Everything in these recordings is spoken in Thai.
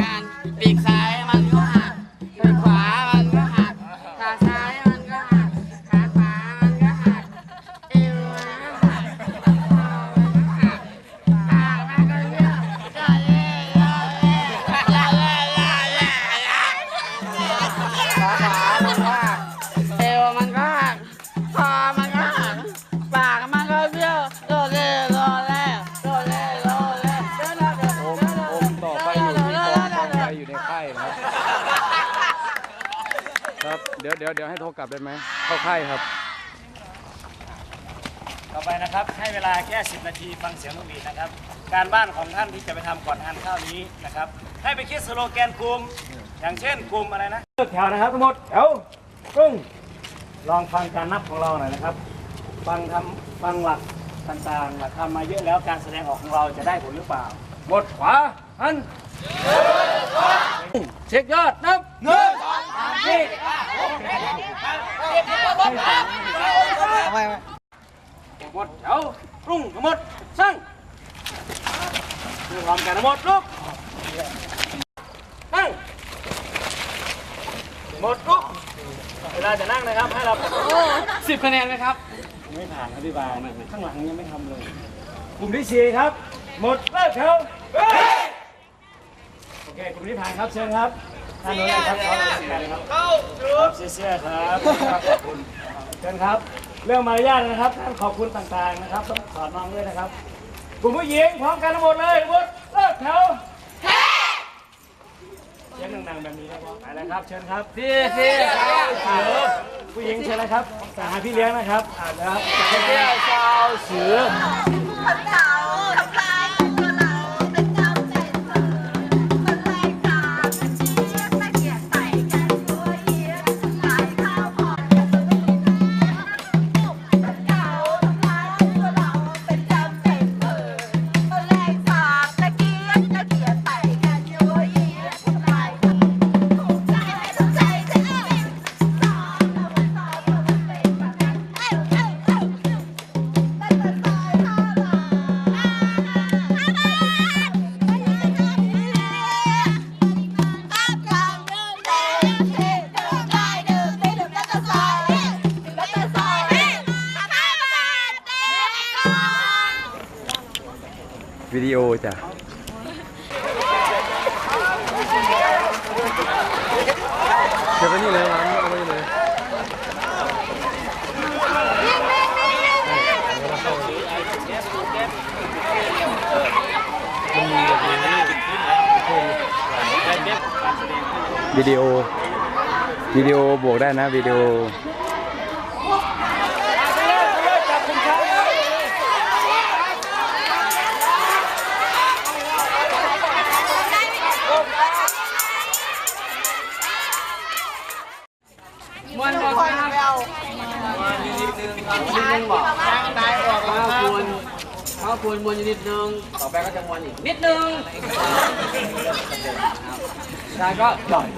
การปีกซ้าย ครับเดี๋ยวเดี๋ยวเดี๋ยวให้โทรกลับได้ไหมเข้าค่ายครับ ต่อไปนะครับให้เวลาแค่ 10 นาทีฟังเสียงนกหวีดนะครับ การบ้านของท่านที่จะไปทำก่อนทานข้าวนี้นะครับ ให้ไปคิดสโลแกนกลุ่ม อย่างเช่นกลุ่มอะไรนะเลือกแถวนะครับทั้งหมดแถวกุ้งลองฟังการนับของเราหน่อยนะครับ ฟังทำฟังหลักต่างๆหลักทำมาเยอะแล้วการแสดงออกของเราจะได้ผลหรือเปล่า หมดขวาหันเช็คยอดนับหนึ่งสองสามสี่ หมดแถวรุ่งหมดสั่งเพื่อมกันหมดลุกนั่งหมดลุกเวลาจะนั่งนะครับให้เราสิบคะแนนไหมครับ ไม่ผ่านอธิบายข้างหลังยังไม่ทำเลยกลุ่มที่สี่ครับ หมดเลิกแถวเฮ้ยโอเคกลุ่มที่ผ่านครับเชิญครับ ท่านโน้นเลยครับเข้าเลยครับเข้าครับเสื้อครับขอบคุณเชิญครับ เรื่องมารยาทนะครับท่านขอบคุณต่างๆนะครับ ต้องสอนน้องด้วยนะครับกลุ่มผู้หญิงพร้อมกันทั้งหมดเลยหมดเลิกแถวเสียงดังๆแบบนี้ครับไปเลยครับ เชิญครับพี่พี่เสือผู้หญิงเชิญนะครับสหาพี่เลี้ยงนะครับอ่านะครับเจ้าชาวเสือ วิดีโอจ้ะเดี๋ยวไปนี่เลยร้านเอาไปนี่เลยวิดีโอวิดีโอบวกได้นะวิดีโอ มวนบอกครับมวน นิดนึงครับนิดนึงบอกได้ออกแล้วมวนเขาควรมวนอยู่นิดนึง ต่อไปก็จะมวนอีกนิดนึงแล้วก็หย่อน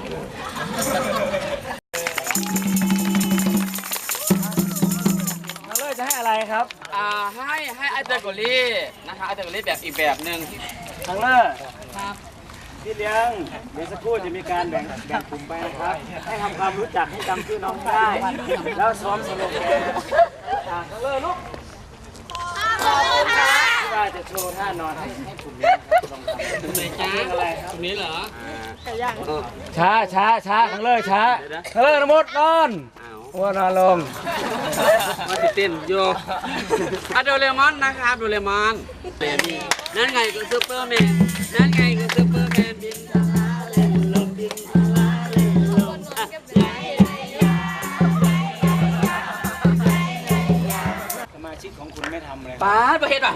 น้องเลิศจะให้อะไรครับ อ่าให้ให้ไอเตอร์โกลี่นะคะไอเตอร์โกลี่แบบอีกแบบหนึ่งที่น้องเลิศครับพี่เลี้ยงเดี๋ยวสักครู่จะมีการแบ่งแบ่งกลุ่มไปนะครับ ให้ทำความรู้จักให้จำชื่อน้องได้ แล้วซ้อมสโลแกน อ่าน้องเลิศลูกที่ว่าจะโชว์ท่านอนให้ให้กลุ่มนี้ลองทำไหนจ้าอะไรครับตรงนี้เหรอช้าช้าช้าข้างเลิศช้าข้างเลิศทั้งหมดนอนหัวนอนลงมาติดเต้นโยอะโดเรมอนนะครับโดเรมอนนั่นไงคือซูเปอร์แมนนั่นไงคือซู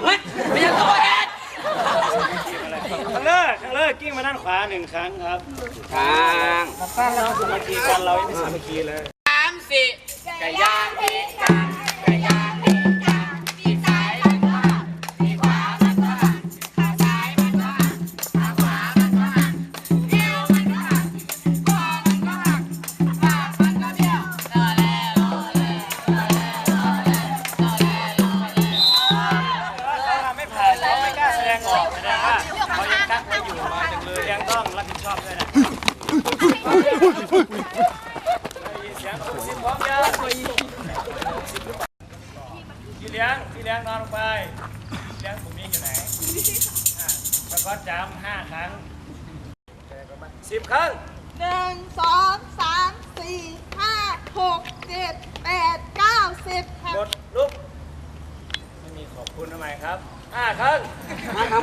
ป้าดประเฮ็ดว่ะเฮ้ยไม่ใช่ตัวเฮ็ดข้างเลิศข้างเลิศกิ้งมาด้านขวาหนึ่งครั้งครับทางป้าเราสามัคคีกันเรายังไม่สามัคคีเลยสามสี่ไก่ย่างพิ พร้อมยังพี่เลี้ยงพี่เลี้ยงนอนลงไปพี่เลี้ยงผมมีอยู่ไหนอะแล้วก็จำห้าครั้งสิบครั้งหนึ่งสองสามสี่ห้าหกเจ็ดแปดเก้าสิบกดลุกไม่มีขอบคุณทำไมครับห้าครั้งห้าครั้ง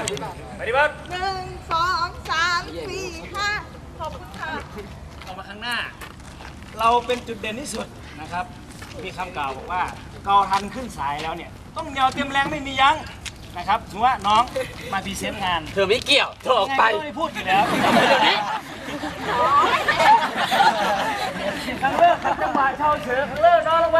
ปฏิบัติหนึ่งสองสามสี่ห้าขอบคุณค่ะ ออกมาข้างหน้า เราเป็นจุดเด่นที่สุดนะครับ มีคำกล่าวบอกว่าเกาทันขึ้นสายแล้วเนี่ย ต้องเหนียวเต็มแรงไม่มียั้งนะครับถือว่าน้องมาพรีเซนต์งานเธอไม่เกี่ยวเธอออกไปยังงไม่พูดอยู่แล้วครั้งเลิกครับจังหวะเช่าเสือครั้งเลิกนอนลงไป